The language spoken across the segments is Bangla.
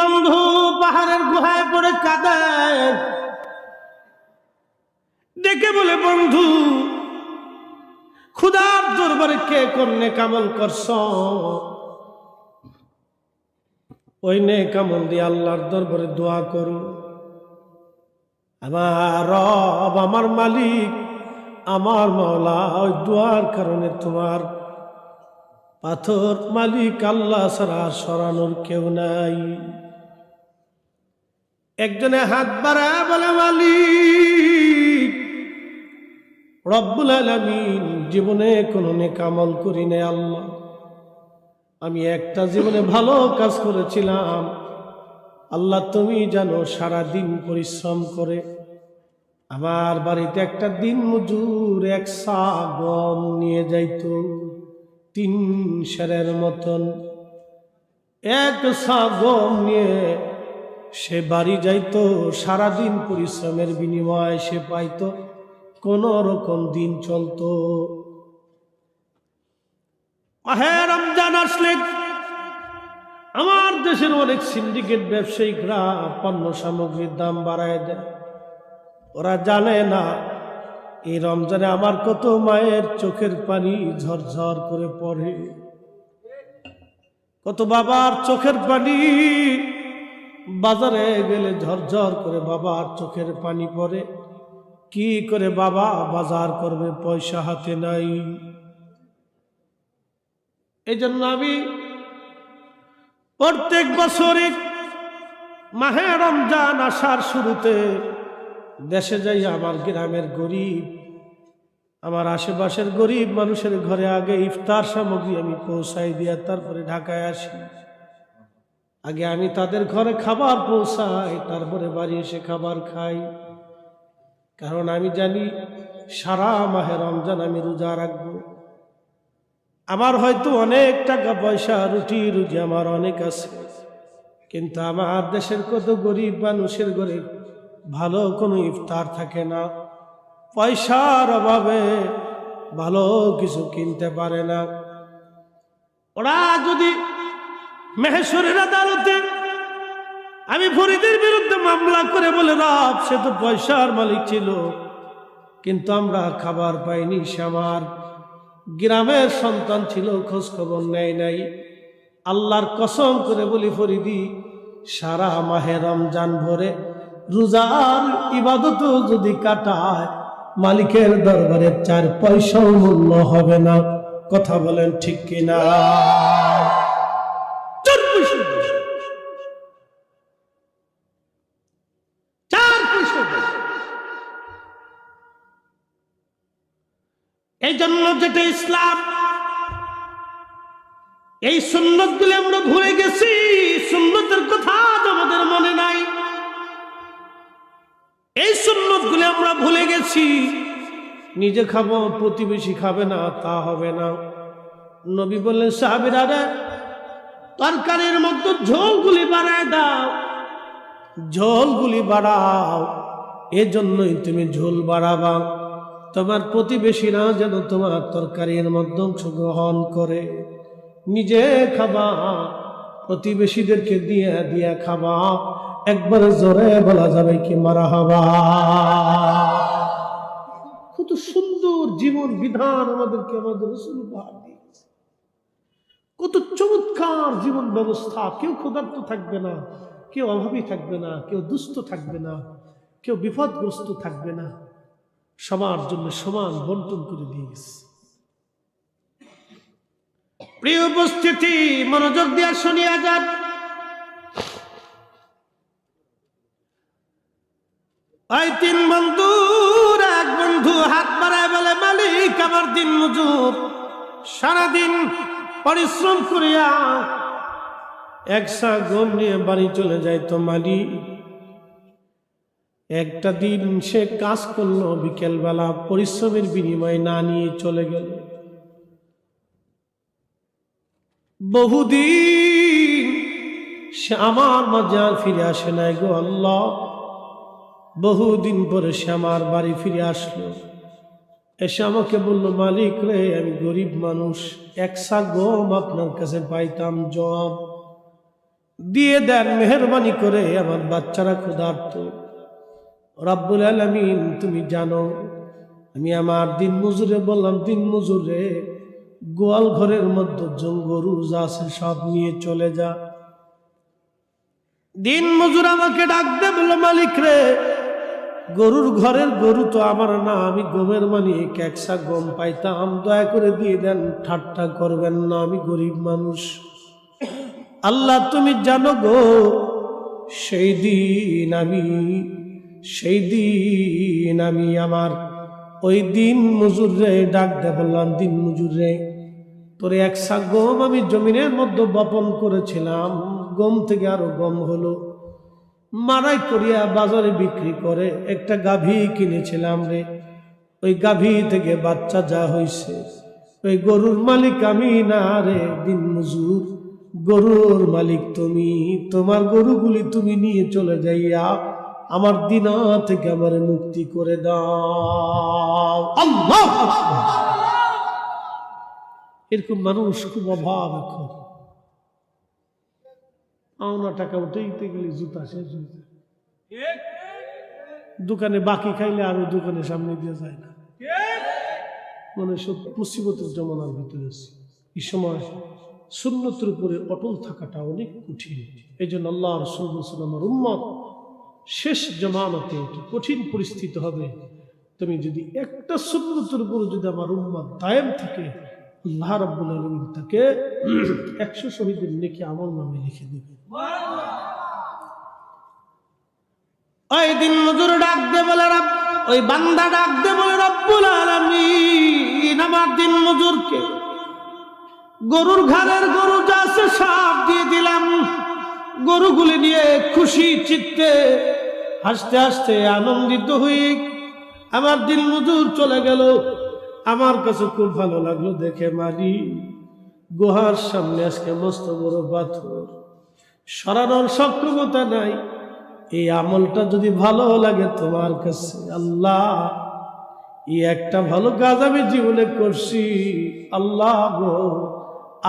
বন্ধু পাহাড়ের গুহায় পড়ে কাঁদায় ডেকে বলে, বন্ধু খুদার দরবারে কে করনে কামল করছ? ওই নে কামল দিয়ে আল্লাহর দরবারে দোয়া করু আমার রব, আমার মালিক, আমার মাওলা, ওই দোয়ার কারণে তোমার পাথর মালিক আল্লাহ ছাড়া সরানোর কেউ নাই। একজনে হাত বাড়া বলে, মালিক, রব্বুল আলমিন জীবনে কোনো নেকামল করি নাই আল্লাহ। আমি একটা জীবনে ভালো কাজ করেছিলাম। আল্লাহ তুমি জানো সারা দিন পরিশ্রম করে। আমার বাড়িতে একটা দিন মজুর এক সা গম নিয়ে যাইতো, তিন সেরের মতন। এক সা গম নিয়ে সে বাড়ি যাইতো, সারাদিন পরিশ্রমের বিনিময়ে সে পাইতো, কোন রকম দিন চলতো। মাহে রমজান আসলে আমার দেশের অনেক সিন্ডিকেট ব্যবসায়িকরা পণ্য সামগ্রীর দাম বাড়ায় দেয়। ওরা জানে না, এই রমজানে আমার কত মায়ের চোখের পানি ঝরঝর করে পড়ে। কত বাবার চোখের পানি বাজারে গেলে ঝরঝর করে বাবার চোখের পানি পড়ে। কি করে বাবা বাজার করবে পয়সা হাতে নাই। এই জন্য আমি প্রত্যেক বছরই মাহে রমজান আসার শুরুতে দেশে যাই আমার গ্রামের গরিব, আমার আশেপাশের গরিব মানুষের ঘরে আগে ইফতার সামগ্রী আমি পৌঁছাই দিয়া তারপরে ঢাকায় আসি। আগে আমি তাদের ঘরে খাবার পৌঁছাই, তারপরে বাড়ি এসে খাবার খাই। কারণ আমি জানি সারা মাহে রমজান আমি রোজা রাখব। আমার হয়তো অনেক টাকা পয়সা, রুটি, রুজি আমার অনেক আছে। কিন্তু আমার দেশের কত গরিব মানুষের ঘরে ভালো কোনো ইফতার থাকে না। পয়সার অভাবে ভালো কিছু কিনতে পারে না। ওরা যদি মেহেশ্বরের আদালতে আমি ফরিদের বিরুদ্ধে মামলা করে বলে রব, সে তো পয়সার মালিক ছিল। কিন্তু আমরা খাবার পাইনি, সে আমার গ্রামের সন্তান ছিল খোঁজ খবর নেয় নাই। আল্লাহর কসম করে বলি ফরিদি, সারা মাহে রমজান ভরে রোজার ইবাদত যদি কাটায়, মালিকের দরবারে চার পয়সাও মূল্য হবে না। কথা বলেন ঠিক কিনা? এই জন্য যেটা ইসলাম, এই সুন্নতগুলো আমরা ভুলে গেছি, সুন্নতের কথা আমাদের মনে নাই। এই সুন্নতগুলো আমরা ভুলে গেছি, নিজে খাব, প্রতিবেশী খাবে না, তা হবে না। নবী বললেন, সাহাবিরা, তরকারির মধ্যে ঝোলগুলি বাড়ায় দাও, ঝোলগুলি বাড়াও, এজন্যই তুমি ঝোল বাড়াবা। তোমার প্রতিবেশীরা যেন তোমার তরকারির মধ্যে অংশগ্রহণ করে। নিজে খাবা, প্রতিবেশীদেরকে দিয়ে দিয়ে খাবা। একবার জোরে বলা যাবে কি মারা হবা। কত সুন্দর জীবন বিধান আমাদেরকে আমাদের কত চমৎকার জীবন ব্যবস্থা। কেউ ক্ষুধার্ত থাকবে না, কেউ অভাবী থাকবে না, কেউ দুস্থ থাকবে না, কেউ বিপদগ্রস্ত থাকবে না। সবার জন্য সমান বন্টন করে দিয়েছে। প্রিয় উপস্থিতি, মনোযোগ দিয়া শুনিয়া যান ওই তিন বন্ধুর, এক বন্ধু হাত বাড়ায় বলে, মালিক, আমার দিন মজুর। সারাদিন পরিশ্রম করিয়া একসা গম নিয়ে বাড়ি চলে যায় তো মালিক। একটা দিন সে কাজ করল, বিকেলবেলা পরিশ্রমের বিনিময়ে না নিয়ে চলে গেল। বহুদিন সে আমার মাঝে আর ফিরে আসে নাই গো আল্লাহ। বহুদিন পরে সে আমার বাড়ি ফিরে আসলো। এসে আমাকে বলল, মালিক রে, আমি গরিব মানুষ একসা গম আপনার কাছে পাইতাম জব দিয়ে দেন, মেহরবানি করে আমার বাচ্চারা ক্ষুধার্ত। রাব্বুল আলামিন, তুমি জানো, আমি আমার দিন মজুরে বললাম, দিন মজুরে গোয়াল ঘরের মধ্যে জঙ্গরু যা আছে, সব নিয়ে চলে যা। দিন মজুর আমাকে ডাক দে বলল মালিক রে, গরুর ঘরের গরু তো আমার না, আমি গমের মালিক, একসা গম পাইতাম, দয়া করে দিয়ে দেন, ঠাট্টা করবেন না, আমি গরিব মানুষ। আল্লাহ, তুমি জানো গো, সেই দিন আমি সেই দিন আমি আমার ওই দিন মজুর রে ডাক দে বললাম, দিন মজুর রে তোরে একসা গম আমি জমিনের মধ্যে বপন করেছিলাম। গম থেকে আরও গম হলো। মারাই করিয়া বাজারে বিক্রি করে একটা গাভী কিনেছিলাম রে। ওই গাভী থেকে বাচ্চা যা হইছে, ওই গরুর মালিক আমি না রে, দিন মজুর গরুর মালিক তুমি, তোমার গরুগুলি তুমি নিয়ে চলে যাইয়া আমার দিনা থেকে আমার মুক্তি করে দাও। আল্লাহ এরকম মানুষ খুব অভাব এখন। পাওনা টাকা উঠেইতে গেলে জুতা শেষ হয়ে যায়। দোকানে বাকি খাইলে আর দোকানের সামনে দিয়ে যায় না। মানে সব মুসিবতের জমানার ভিতরে আছে। এই সময় সুন্নতের উপরে অটল থাকাটা অনেক কঠিন। এই জন্য আল্লাহ রসুল আমার উম্মত শেষ জমানতে কঠিন পরিস্থিতি হবে। তুমি যদি একটা সুন্নতের উপরে যদি আমার উম্মত দায়েম থাকে, আল্লাহ রাব্বুল আলমিন তাকে একশো শহীদের নেকি আমল নামে লিখে দিবে। ওই দিন মজুর ডাক দে বলে, রব, ওই বান্দা ডাক দে বলে, রব্বুল আলামিন, আমার দিন মজুরকে গরুর ঘাড়ের গরু যা সব দিয়ে দিলাম। গরুগুলি নিয়ে খুশি, চিত্তে হাসতে হাসতে আনন্দিত হই আমার দিন মজুর চলে গেল। আমার কাছে খুব ভালো লাগল দেখে মারি গুহার সামনে আজকে মস্ত বড় পাথর। সরানোর সক্ষমতা নাই। এই আমলটা যদি ভালো লাগে তোমার কাছে, আল্লাহ। এই একটা ভালো কাজ আমি জীবনে করছি, আল্লাহ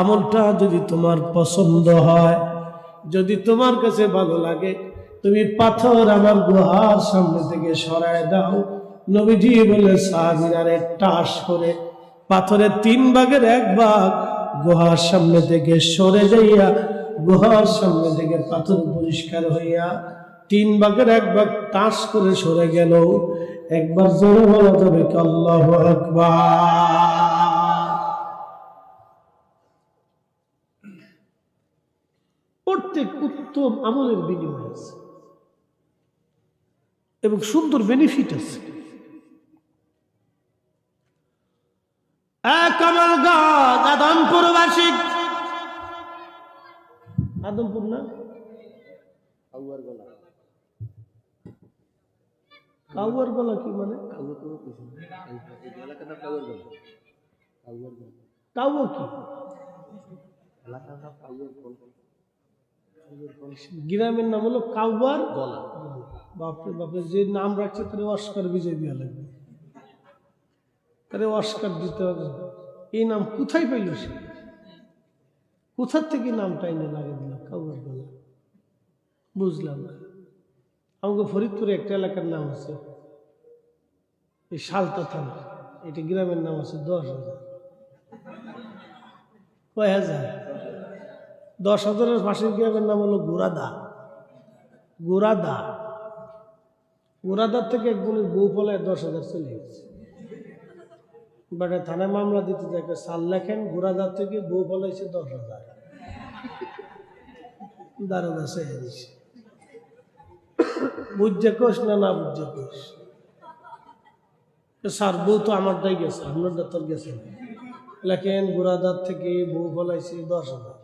আমলটা যদি তোমার পছন্দ হয়, যদি তোমার কাছে ভালো লাগে তুমি পাথর আমার গুহার সামনে থেকে সরায় দাও। নবীজি বলে সাহাবিরারে টাস করে পাথরের তিন ভাগের এক ভাগ গুহার সামনে থেকে সরে যাইয়া গুহার সামনে থেকে পাথর পরিষ্কার হইয়া তিন ভাগের এক ভাগ টাস করে সরে গেল। একবার জোরে বলা কি আল্লাহ প্রত্যেক উত্তম আমলের বিনিময় আছে। এবং সুন্দর বেনিফিট আছে। আমার গাছ আদমপুর না? কাউয়ার গলা। কি মানে? কাউয়া কি? গ্রামের নাম হলো কাউয়ার গলা। বাপরে বাপরে যে নাম রাখছে তাহলে অস্কার বিজয় দেওয়া লাগবে। তাহলে অস্কার দিতে হবে। এই নাম কোথায় পাইল সে? কোথার থেকে নামটা এনে লাগে দিল? কাউয়ার গলা। বুঝলাম না। আমাকে ফরিদপুরে একটা এলাকার নাম আছে। এই শালতা থানা। এটা গ্রামের নাম আছে দশ হাজার। কয় হাজার? দশ হাজারের পাশের গ্রামের নাম হলো গোরাদা। গোরাদা। গোরাদার থেকে একজনের বউ পলায় দশ হাজার চলে গেছে। বাট থানায় মামলা দিতে দেখে সাল লেখেন, গোরাদার থেকে বউ পলাইছে দশ হাজার। দারোগা সেহে দিছে বুঝছে কোষ না না বুঝছে কোষ? স্যার, বউ তো আমারটাই গেছে, আপনারটা তোর গেছে। লেখেন, গোরাদার থেকে বউ ফলাইছে দশ হাজার।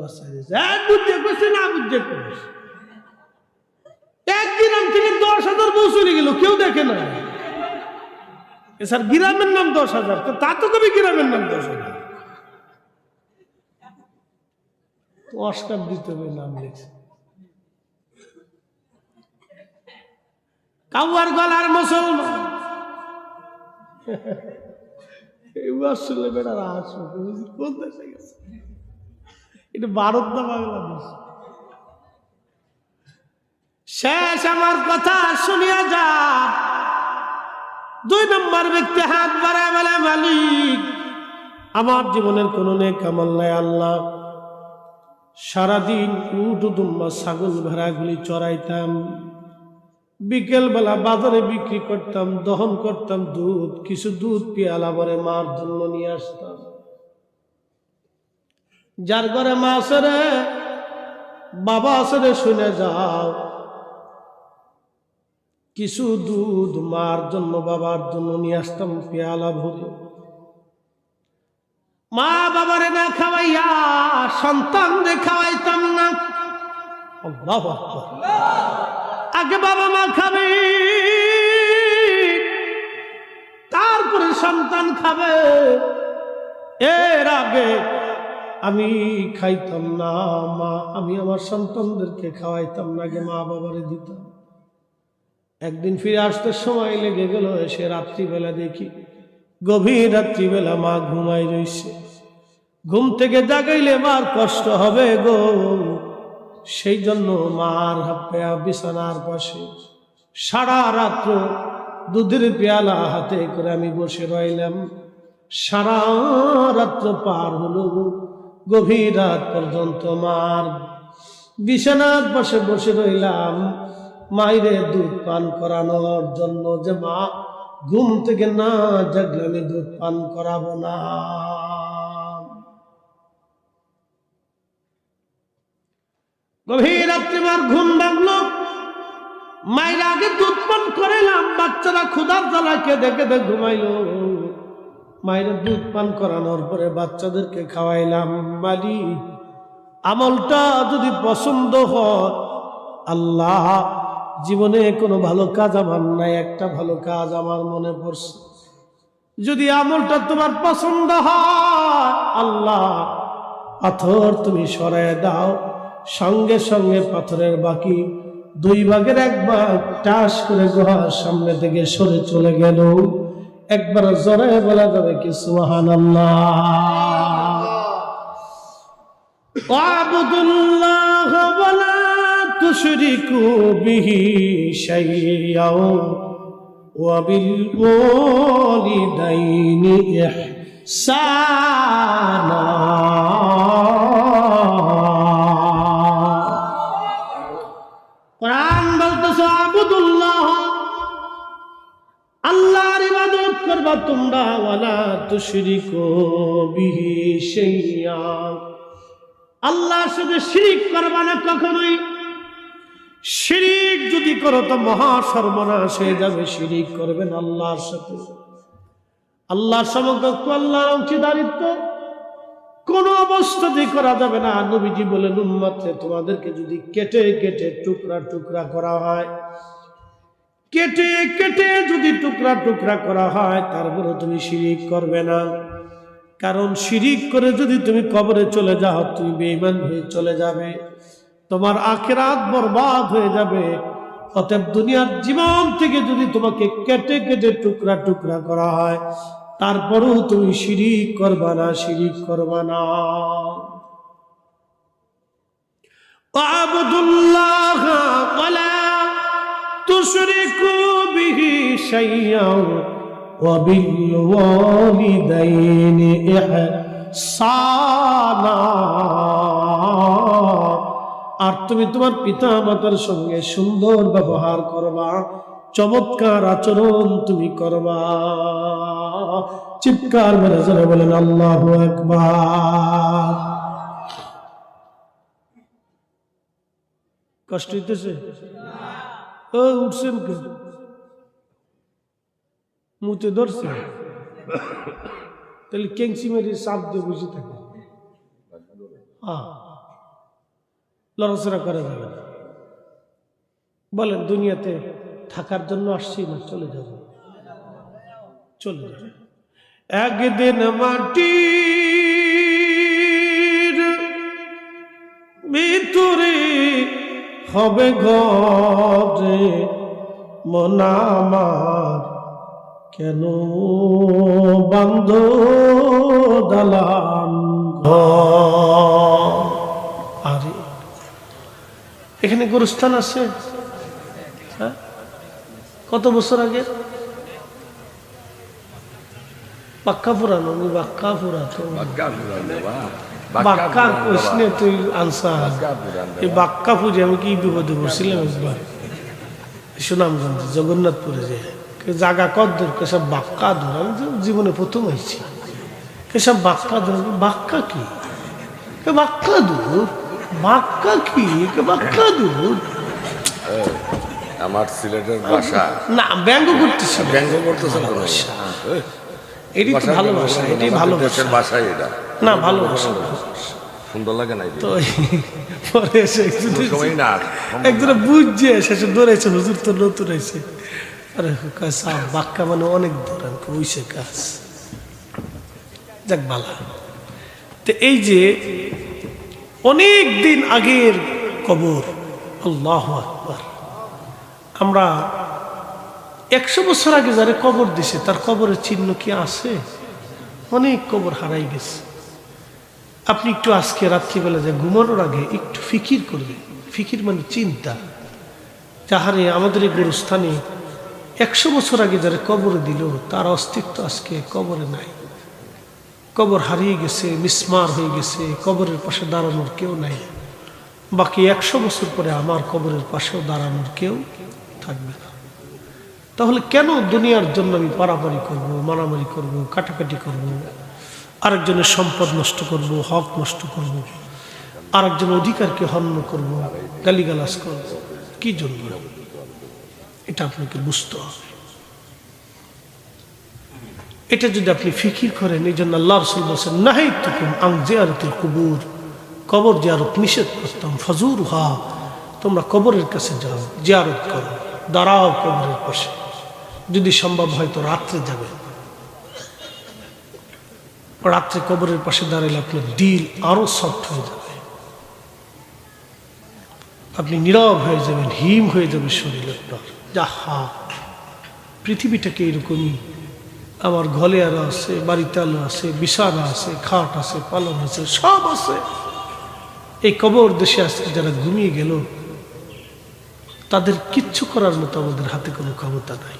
বাচ্চা দিয়েছে। কোষ না বুঝছে কোষ এক গ্রাম থেকে দশ হাজার গেল, কেউ দেখে না স্যার গ্রামের নাম দশ হাজার, তো তা তো কবি গ্রামের নাম দশ হাজার। তো অস্কার দিতে হবে নাম লিখছে। কাউয়ার গলার মুসলমান। এই আসলে বেটার আসবে গেছে? এটা ভারত না বাংলাদেশ? শেষ আমার কথা শুনিয়া যা। দুই নম্বর ব্যক্তি হাত বাড়ায় বলে, মালিক, আমার জীবনের কোনো নেক আমল নাই, আল্লাহ। সারাদিন উট দুম্বা ছাগল ভেড়াগুলি চড়াইতাম। বিকেলবেলা বাজারে বিক্রি করতাম, দহন করতাম, দুধ, কিছু দুধ, পেয়ালা ভরে মার জন্য নিয়ে আসতাম। যার ঘরে মা আছে রে, বাবা আছে রে, শুনে যাও। কিছু দুধ মার জন্য বাবার জন্য নিয়ে আসতাম পেয়ালা ভরে। মা বাবারে না খাওয়াইয়া সন্তান রে খাওয়াইতাম না। আকবার। আগে বাবা মা খাবে, তারপরে সন্তান খাবে। এর আগে আমি খাইতাম না, মা। আমি আমার সন্তানদেরকে খাওয়াইতাম না আগে মা বাবারে দিতাম। একদিন ফিরে আসতে সময় লেগে গেল, এসে রাত্রিবেলা দেখি, গভীর রাত্রিবেলা মা ঘুমাই রইছে। ঘুম থেকে জাগাইলে মার কষ্ট হবে গো। সেই জন্য মার হাপ্পা বিছানার পাশে সারা রাত্র দুধের পেয়ালা হাতে করে আমি বসে রইলাম। সারা রাত্র পার হলো। গভীর রাত পর্যন্ত মার। বিছানার পাশে বসে রইলাম মায়েরে দুধ পান করানোর জন্য যে মা ঘুম থেকে না জাগলে আমি দুধ পান করাবো না। গভীর রাত্রে মার ঘুম ভাঙলো। মায়ের আগে দুধ পান করাইলাম, বাচ্চারা ক্ষুধার জ্বালাকে দেখে দেখে ঘুমাইলো। মায়ের দুধ পান করানোর পরে বাচ্চাদেরকে খাওয়াইলাম। মালি আমলটা যদি পছন্দ হয়, আল্লাহ জীবনে কোনো ভালো কাজ আমার নাই, একটা ভালো কাজ আমার মনে পড়ছে। যদি আমলটা তোমার পছন্দ হয়, আল্লাহ পাথর তুমি সরায় দাও। সঙ্গে সঙ্গে পাথরের বাকি দুই ভাগের এক ভাগ টাস করে গুহার সামনে থেকে সরে চলে গেল। একবার জড়ায় বলা যাবে কি সুহান واعبدوا الله ولا تشركوا به شيئا وبالوالدين إحسانا করবা তোমরা ওয়ালা তুশরিকু বিহি শাইয়া আল্লাহর সাথে শিরিক করবা না কখনোই। শিরিক যদি করো তো মহা সর্বনাশ হয়ে যাবে, শিরিক করবেন আল্লাহর সাথে। আল্লাহর সমকক্ষ, আল্লাহর অংশীদারিত্ব। কোনো অবস্থাতেই করা যাবে না। নবীজি বলেন উন্মাত্রে তোমাদেরকে যদি কেটে কেটে টুকরা টুকরা করা হয় কেটে কেটে যদি টুকরা টুকরা করা হয় তারপরে তুমি শিরিক করবে না। কারণ শিরিক করে যদি তুমি কবরে চলে যাও, তুমি বেইমান হয়ে চলে যাবে। তোমার আখেরাত বরবাদ হয়ে যাবে। অতএব দুনিয়ার জীবন থেকে যদি তোমাকে কেটে কেটে টুকরা টুকরা করা হয়, তারপরেও তুমি শিরিক করবা না, শিরিক করবা না। আবদুল্লাহ تشركوا به شيئا وبالوالدين إحسانا আর তুমি তোমার পিতা মাতার সঙ্গে সুন্দর ব্যবহার করবা চমৎকার আচরণ তুমি করবা চিৎকার মেরে জোরে বলেন আল্লাহ একবার কষ্ট হইতেছে ও উঠছেন কে মুতে ধরছে তাহলে কেংসি মেরে সাপ দিয়ে বসে থাকে। হ্যাঁ। লড়াচড়া করা যাবে বলেন, দুনিয়াতে থাকার জন্য আসছি না, চলে যাব। চলে যাব। একদিন মাটি ভিতরে হবে গে মনামার কেন বান্ধ দালান আরে এখানে গুরুস্থান আছে। হ্যাঁ? কত বছর আগে? বাক্কা পুরানো আমি বাক্কা পুরাতো বাক্কা বাক্কা কইসনে তুই আনসা বাক্কা এই বাক্কা পুজো আমি কি বিপদে পড়ছিলাম একবার সুনামগঞ্জ জগন্নাথপুরে যে জাগা কত দূর কেসব বাক্কা দূর আমি তো জীবনে প্রথম হয়েছি কেসব বাক্কা দূর বাক্কা কি কে বাক্কা দূর বাক্কা কি কে বাক্কা দূর আমার সিলেটের ভাষা না ব্যঙ্গ করতেছি না। ব্যঙ্গ করতেছেন তো দেশের ভাষাই এটা। না ভালোবাসা। সুন্দর লাগে না এটা? তো পরে এসে একজন কোনো সময় না একজনে বুঝছে শেষে দৌড়াইছে হুজুর তো নতুন হয়েছে আরে বাক্কা মানে অনেক ওইসে কাজ। যাক বালা। তো এই যে অনেক দিন আগের কবর আল্লাহ আকবার। আমরা একশো বছর আগে যারা কবর দিছে, তার কবরের চিহ্ন কি আছে? অনেক কবর হারাই গেছে। আপনি একটু আজকে রাত্রিবেলা যে ঘুমানোর আগে একটু ফিকির করবেন। ফিকির মানে চিন্তা। যাহারে আমাদের এই গুরুস্থানে একশো বছর আগে যারা কবর দিল, তার অস্তিত্ব আজকে কবরে নাই। কবর হারিয়ে গেছে, মিসমার হয়ে গেছে, কবরের পাশে দাঁড়ানোর কেউ নাই। বাকি একশো বছর পরে আমার কবরের পাশেও দাঁড়ানোর কেউ থাকবে না। তাহলে কেন দুনিয়ার জন্য আমি পারাপারি করব, মারামারি করব, কাটাকাটি করব? আরেকজনের সম্পদ নষ্ট করব, হক নষ্ট করব। আরেকজনের অধিকারকে হন্য করব, গালিগালাজ করব। কি জন্য? এটা আপনাকে বুঝতে হবে। এটা যদি আপনি ফিকির করেন, এই জন্য আল্লাহ রসুল বলছেন নাহি তুকুম আং জিয়ারতুল কুবুর। কবর জিয়ারত নিষেধ করতাম ফজুর হা তোমরা কবরের কাছে যাও, জিয়ারত করো, দাঁড়াও কবরের পাশে। যদি সম্ভব হয় তো রাত্রে যাবে। রাত্রে কবরের পাশে দাঁড়ালে আপনার দিল আরও সফট হয়ে যাবে। আপনি নীরব হয়ে যাবেন, হিম হয়ে যাবে শরীর আপনার। যাহা, পৃথিবীটাকে এরকমই আমার ঘরে আলো আছে, বাড়িতে আলো আছে, বিছানা আছে, খাট আছে, পালন আছে, সব আছে। এই কবর দেশে আজকে যারা ঘুমিয়ে গেল, তাদের কিচ্ছু করার মতো আমাদের হাতে কোনো ক্ষমতা নাই।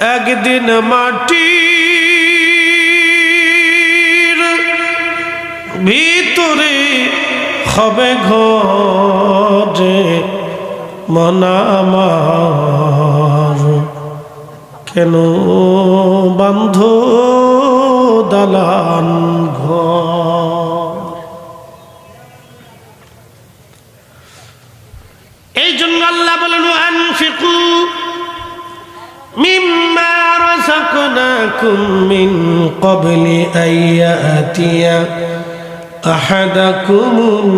একদিন মাটি ভিতরে হবে ঘরে মনামার কেন বান্ধ দালান রাযাকনাকুম মিন ক্বাবলি আইয়াতিয়া আহাদাকুমুল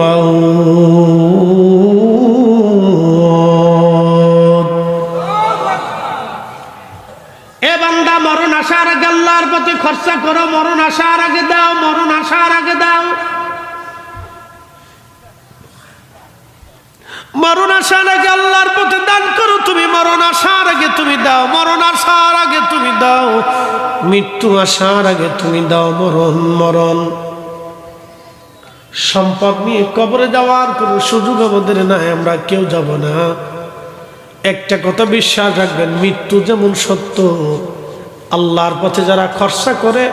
মাউত এ বান্দা, মরণ আসার আগে আল্লাহর প্রতি খরচা করো, মরণ আসার আগে দাও, মরণ আসার আগে দাও। মরণ আসার আগে আল্লাহর পথে দান করো মৃত্যু আসার আগে তুমি দাও মরণ মরণ। সম্পদ নিয়ে কবরে যাওয়ার কোনো সুযোগ আমাদের নাই, আমরা কেউ যাব না। একটা কথা বিশ্বাস রাখবেন, মৃত্যু যেমন সত্য, আল্লাহর পথে যারা খরচা করে,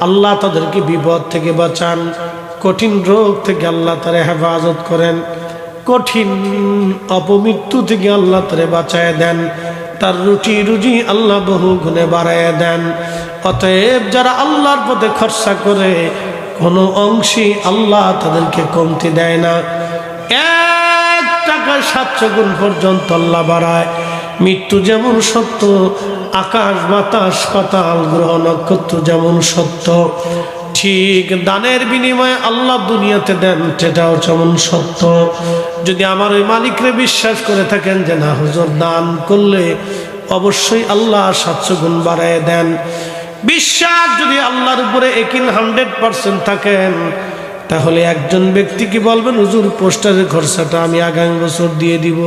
আল্লাহ তাদেরকে বিপদ থেকে বাঁচান। কঠিন রোগ থেকে আল্লাহ তারা হেফাজত করেন। কঠিন অপমৃত্যু থেকে আল্লাহ তারে বাঁচায় দেন। তার রুটি রুজি আল্লাহ বহু গুণে বাড়ায় দেন। অতএব যারা আল্লাহর পথে খরচা করে, কোনো অংশী আল্লাহ তাদেরকে কমতি দেয় না। এক টাকায় সাতশো গুণ পর্যন্ত আল্লাহ বাড়ায়। মৃত্যু যেমন সত্য, আকাশ, বাতাস, পাতাল, গ্রহ, নক্ষত্র যেমন সত্য, ঠিক দানের বিনিময়ে আল্লাহ দুনিয়াতে দেন, সেটাও যেমন সত্য। যদি আমার ওই মালিকরে বিশ্বাস করে থাকেন যে, না, হুজুর, দান করলে অবশ্যই আল্লাহ সাতশো গুণ বাড়ায় দেন। বিশ্বাস যদি আল্লাহর উপরে একিন হান্ড্রেড পার্সেন্ট থাকেন, তাহলে একজন ব্যক্তি কি বলবেন, হুজুর, পোস্টারের খরচাটা আমি আগামী বছর দিয়ে দিব